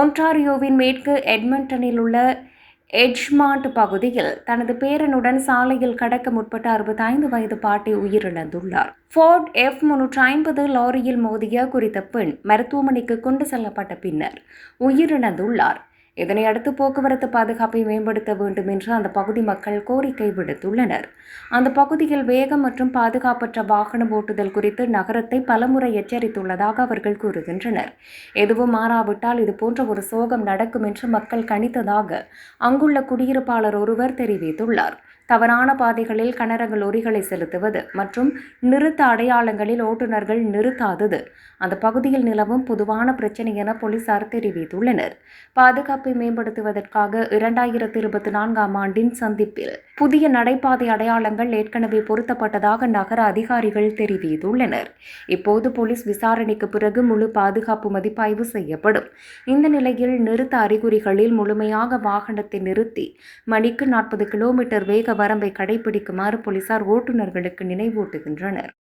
ஒன்டாரியோவின் மேற்கு எட்மண்டனில் உள்ள எட்ஜ்மாண்ட் பகுதியில் தனது பேரனுடன் சாலையில் கடக்க முற்பட்ட அறுபத்தைந்து வயது பாட்டி உயிரிழந்துள்ளார். ஃபோர்ட் எஃப் முன்னூற்றி ஐம்பது லாரியில் மோதிய குறித்த பெண் மருத்துவமனைக்கு கொண்டு செல்லப்பட்ட பின்னர் உயிரிழந்துள்ளார். இதனையடுத்து போக்குவரத்து பாதுகாப்பை மேம்படுத்த வேண்டும் என்று அந்த பகுதி மக்கள் கோரிக்கை விடுத்துள்ளனர். அந்த பகுதியில் வேகம் மற்றும் பாதுகாப்பற்ற வாகனம் ஓட்டுதல் குறித்து நகரத்தை பலமுறை எச்சரித்துள்ளதாக அவர்கள் கூறுகின்றனர். எதுவும் மாறாவிட்டால் இதுபோன்ற ஒரு சோகம் நடக்கும் என்று மக்கள் கணித்ததாக அங்குள்ள குடியிருப்பாளர் ஒருவர் தெரிவித்துள்ளார். தவறான பாதைகளில் கனரக லொரிகளை செலுத்துவது மற்றும் நிறுத்த அடையாளங்களில் ஓட்டுநர்கள் நிறுத்தாதது. அந்த பகுதியில் நிலவும் பொதுவான பிரச்சினை என போலீசார் தெரிவித்துள்ளனர். பாதுகாப்பு மேம்படுத்துவதற்காக இரண்டாயிரத்தி இருபத்தி நான்காம் ஆண்டின் சந்திப்பில் புதிய நடைபாதை அடையாளங்கள் ஏற்கனவே பொருத்தப்பட்டதாக நகர அதிகாரிகள் தெரிவித்துள்ளனர். இப்போது போலீஸ் விசாரணைக்கு பிறகு முழு பாதுகாப்பு மதிப்பாய்வு செய்யப்படும். இந்த நிலையில் நிறுத்த அறிகுறிகளில் முழுமையாக வாகனத்தை நிறுத்தி மணிக்கு நாற்பது கிலோமீட்டர் வேக வரம்பை கடைபிடிக்குமாறு போலீசார் ஓட்டுநர்களுக்கு நினைவூட்டுகின்றனர்.